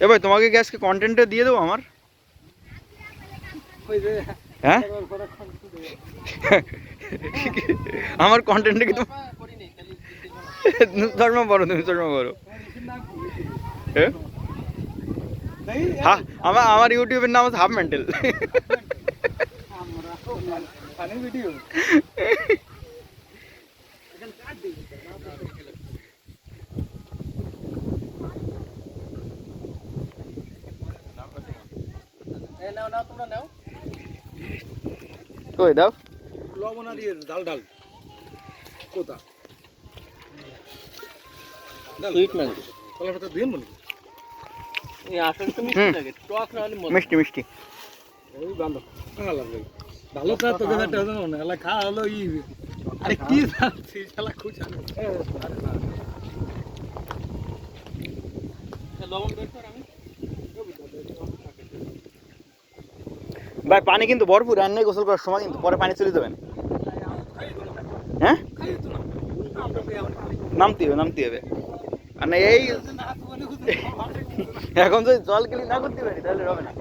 এ ভাই তোমাকে কি আজকে কন্টেন্টে দিয়ে দেবো আমার? হ্যাঁ। আমার কন্টেন্টে কি শর্মা বলো তুমি নেই, হ্যাঁ আমার আমার ইউটিউবের নাম হাফ মেন্টাল ভিডিও নাও নাও তোমরা নাও কই দাও লবণ আর ইয়ে ডাল ডাল কোথা কলার পাতা দিন মনে এই আসলে তো মিষ্টি লাগে টক না হলে মিষ্টি মিষ্টি এই বান্ধব ভালো ভালো তো তো দেখা তো না খা হলো ই আরে কি জানছি শালা লবণ বের কর আমি ভাই, পানি কিন্তু ভরপুর রান্নায় গোসল করার সময় কিন্তু, পরে পানি চলে যাবেন। হ্যাঁ? নামতে হবে নামতে হবে। আর না এই এখন যদি জল গেলি না করতে পারি, তাহলে হবে না।